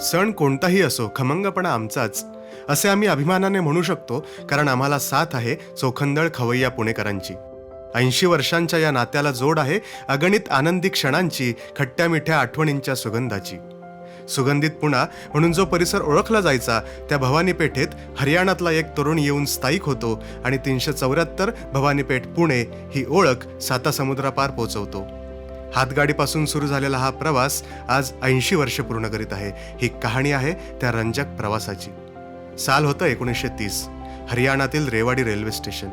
सण कोणताही असो खमंगपणा आमचाच. असे आम्ही अभिमानाने म्हणू शकतो कारण आम्हाला साथ आहे चोखंदळ खवय्या पुणेकरांची. ऐंशी वर्षांच्या या नात्याला जोड आहे अगणित आनंदी क्षणांची खट्ट्या मिठ्या आठवणींच्या सुगंधाची. सुगंधित पुणा म्हणून जो परिसर ओळखला जायचा त्या भवानी पेठेत हरियाणातला एक तरुण येऊन स्थायिक होतो आणि तीनशे चौऱ्याहत्तर भवानीपेठ पुणे ही ओळख साता समुद्रापार पोचवतो. हातगाडीपासून सुरू झालेला हा प्रवास आज ऐंशी वर्ष पूर्ण करीत आहे. ही कहाणी आहे त्या रंजक प्रवासाची. साल होतं एकोणीसशे तीस. हरियाणातील रेवाडी रेल्वे स्टेशन.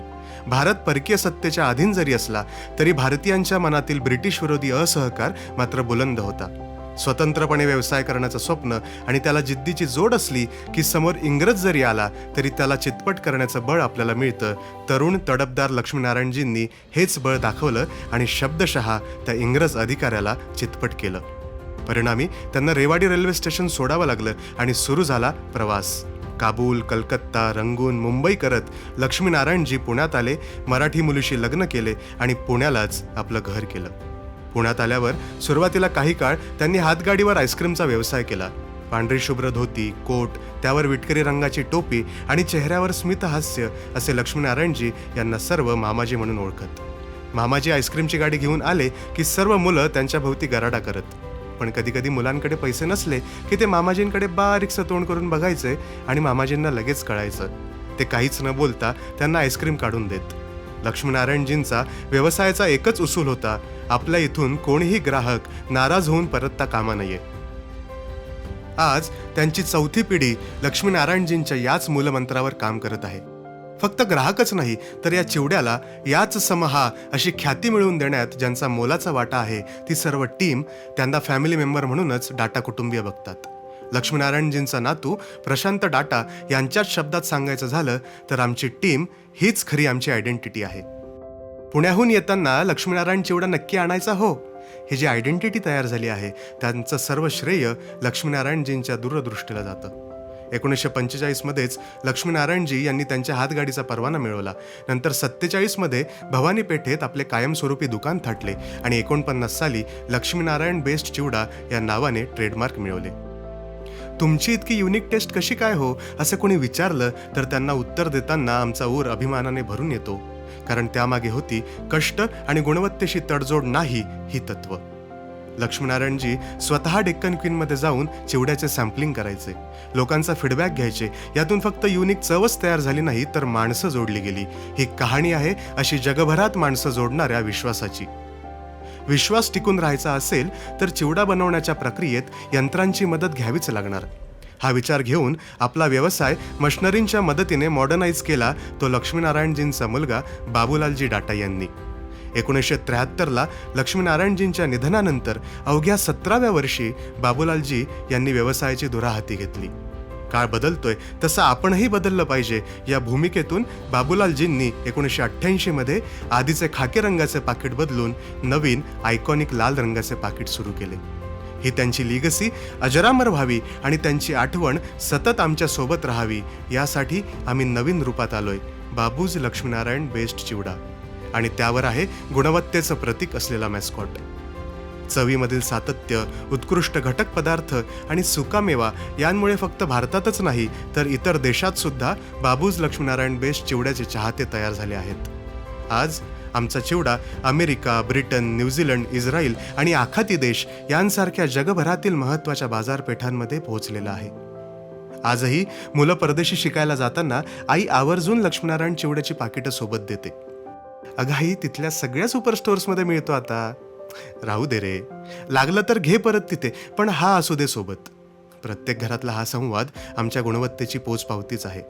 भारत परकीय सत्तेच्या अधीन जरी असला तरी भारतीयांच्या मनातील ब्रिटिश विरोधी असहकार मात्र बुलंद होता. स्वतंत्रपणे व्यवसाय करण्याचं स्वप्न आणि त्याला जिद्दीची जोड असली की समोर इंग्रज जरी आला तरी त्याला चितपट करण्याचं बळ आपल्याला मिळतं. तरुण तडपदार लक्ष्मीनारायणजींनी हेच बळ दाखवलं आणि शब्दशः त्या इंग्रज अधिकाऱ्याला चितपट केलं. परिणामी त्यांना रेवाडी रेल्वे स्टेशन सोडावं लागलं आणि सुरू झाला प्रवास. काबूल कलकत्ता रंगून मुंबई करत लक्ष्मीनारायणजी पुण्यात आले मराठी मुलीशी लग्न केले आणि पुण्यालाच आपलं घर केलं. पुण्यात आल्यावर सुरुवातीला काही काळ त्यांनी हातगाडीवर आईस्क्रीमचा व्यवसाय केला. पांढरी शुभ्र धोती कोट त्यावर विटकरी रंगाची टोपी आणि चेहऱ्यावर स्मितहास्य असे लक्ष्मीनारायणजी यांना सर्व मामाजी म्हणून ओळखत. मामाजी आईस्क्रीमची गाडी घेऊन आले की सर्व मुलं त्यांच्या भोवती गराडा करत. पण कधी कधी मुलांकडे पैसे नसले की ते मामाजींकडे बारीकसं तोंड करून बघायचे आणि मामाजींना लगेच कळायचं. ते काहीच न बोलता त्यांना आईस्क्रीम काढून देत. लक्ष्मीनारायणजींचा व्यवसायाचा एकच उसूल होता. आपल्या इथून कोणीही ग्राहक नाराज होऊन परतता कामा नये. आज त्यांची चौथी पिढी लक्ष्मीनारायणजींच्या याच मूलमंत्रावर काम करत आहे. फक्त ग्राहकच नाही तर या चिवड्याला याच समहा अशी ख्याती मिळवून देण्यात ज्यांचा मोलाचा वाटा आहे ती सर्व टीम त्यांना फॅमिली मेंबर म्हणूनच डाटा कुटुंबीय बघतात. लक्ष्मीनारायणजींचा नातू प्रशांत डाटा यांच्याच शब्दात सांगायचं झालं तर आमची टीम हीच खरी आमची आयडेंटिटी आहे. पुण्याहून येताना लक्ष्मीनारायण चिवडा नक्की आणायचा हो. ही जी आयडेंटिटी तयार झाली आहे त्यांचं सर्व श्रेय लक्ष्मीनारायणजींच्या दूरदृष्टीला जातं. एकोणीसशे पंचेचाळीसमध्येच लक्ष्मीनारायणजी यांनी त्यांच्या हातगाडीचा परवाना मिळवला. नंतर सत्तेचाळीसमध्ये भवानी पेठेत आपले कायमस्वरूपी दुकान थाटले आणि एकोणपन्नास साली लक्ष्मीनारायण बेस्ट चिवडा या नावाने ट्रेडमार्क मिळवले. तुमची इतकी युनिक टेस्ट कशी काय हो? असं कोणी विचारलं तर त्यांना उत्तर देताना आमचा ऊर अभिमानाने भरून येतो. कारण त्यामागे होती कष्ट आणि गुणवत्तेशी तडजोड नाही ही तत्व. लक्ष्मीनारायणजी स्वतः डेक्कन क्वीनमध्ये जाऊन चिवड्याचे सॅम्पलिंग करायचे. लोकांचा फीडबॅक घ्यायचे. यातून फक्त युनिक चवच तयार झाली नाही तर माणसं जोडली गेली. ही कहाणी आहे अशी जगभरात माणसं जोडणाऱ्या विश्वासाची. विश्वास टिकून राहायचा असेल तर चिवडा बनवण्याच्या प्रक्रियेत यंत्रांची मदत घ्यावीच लागणार. हा विचार घेऊन आपला व्यवसाय मशनरींच्या मदतीने मॉडर्नाइज केला तो लक्ष्मीनारायणजींचा मुलगा बाबूलालजी डाटा यांनी. एकोणीसशे त्र्याहत्तरला लक्ष्मीनारायणजींच्या निधनानंतर अवघ्या सतराव्या वर्षी बाबूलालजी यांनी व्यवसायाची धुराहाती घेतली. काळ बदलतोय तसं आपणही बदललं पाहिजे. या भूमिकेतून बाबूलालजींनी एकोणीसशे अठ्ठ्याऐंशीमध्ये आधीचे खाके रंगाचे पाकिट बदलून नवीन आयकॉनिक लाल रंगाचे पाकिट सुरू केले. ही त्यांची लिगसी अजरामर व्हावी आणि त्यांची आठवण सतत आमच्यासोबत राहावी यासाठी आम्ही नवीन रूपात आलोय. बाबूज लक्ष्मीनारायण बेस्ट चिवडा. आणि त्यावर आहे गुणवत्तेचं प्रतीक असलेला मॅस्कॉट चवीमधील सातत्य उत्कृष्ट घटक पदार्थ आणि सुकामेवा यांमुळे फक्त भारतातच नाही तर इतर देशात सुद्धा बाबूज लक्ष्मीनारायण बेस्ट चिवड्याचे चाहते तयार झाले आहेत. आज आमचा चिवडा America Britain New Zealand Israel आणि आखाती देश यांसारख्या जगभरातील महत्त्वाच्या बाजारपेठांमध्ये पोहोचलेला आहे. आजही मुलं परदेशी शिकायला जाताना आई आवर्जून लक्ष्मीनारायण चिवड्याची पाकिटं सोबत देते. अगं तिथल्या सगळ्या सुपरस्टोर्समध्ये मिळतो आता. राहू दे रे. लागलं तर घे परत तिथे पण हा असू दे सोबत. प्रत्येक घरातला हा संवाद आमच्या गुणवत्तेची पोचपावतीच आहे.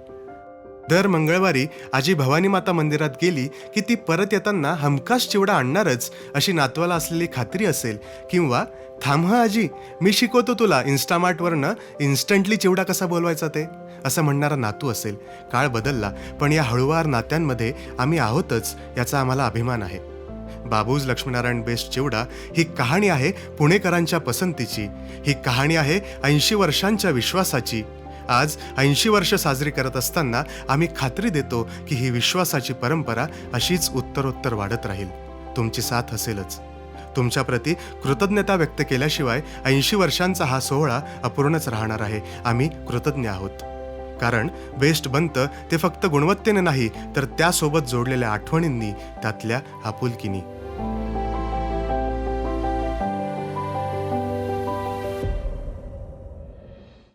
दर मंगळवारी आजी भवानी माता मंदिरात गेली की ती परत येताना हमखास चिवडा आणणारच अशी नातवाला असलेली खात्री असेल किंवा थांब हं आजी मी शिकवतो तुला इन्स्टामार्टवरनं इन्स्टंटली चिवडा कसा बोलवायचा ते. असं म्हणणारा नातू असेल. काळ बदलला पण या हळूवार नात्यांमध्ये आम्ही आहोतच याचा आम्हाला अभिमान आहे. बाबूज लक्ष्मीनारायण बेस्ट चिवडा ही कहाणी आहे पुणेकरांच्या पसंतीची. ही कहाणी आहे ऐंशी वर्षांच्या विश्वासाची. आज ऐंशी वर्ष साजरी करत असताना आम्ही खात्री देतो की ही विश्वासाची परंपरा अशीच उत्तरोत्तर वाढत राहील. तुमची साथ असेलच. तुमच्याप्रती कृतज्ञता व्यक्त केल्याशिवाय ऐंशी वर्षांचा हा सोहळा अपूर्णच राहणार आहे. आम्ही कृतज्ञ आहोत. कारण बेस्ट बनतं ते फक्त गुणवत्तेने नाही तर त्यासोबत जोडलेल्या आठवणींनी त्यातल्या आपुलकीनी.